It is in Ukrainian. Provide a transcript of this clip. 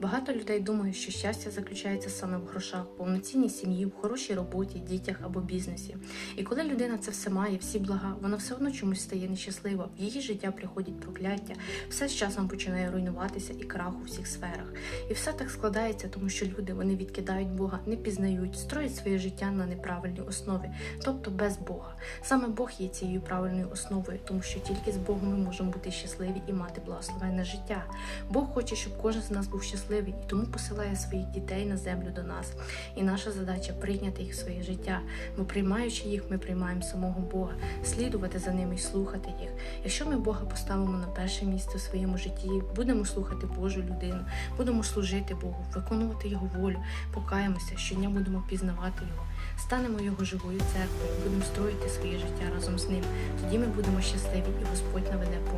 Багато людей думають, що щастя заключається саме в грошах, повноцінній сім'ї, в хорошій роботі, дітях або бізнесі. І коли людина це все має, всі блага, вона все одно чомусь стає нещаслива. В її життя приходять прокляття, все з часом починає руйнуватися і крах у всіх сферах. І все так складається, тому що люди вони відкидають Бога, не пізнають, строять своє життя на неправильній основі, тобто без Бога. Саме Бог є цією правильною основою, тому що тільки з Богом ми можемо бути щасливі і мати благословенне життя. Бог хоче, щоб кожен з нас був щасливий і тому посилає своїх дітей на землю до нас. І наша задача прийняти їх в своє життя. Бо приймаючи їх, ми приймаємо самого Бога, слідувати за ними і слухати їх. Якщо ми Бога поставимо на перше місце в своєму житті, будемо слухати Божу людину, будемо служити Богу, виконувати Його волю, покаємося, щодня будемо пізнавати Його, станемо Його живою церквою, будемо строїти своє життя разом з ним. Тоді ми будемо щасливі, і Господь наведе повний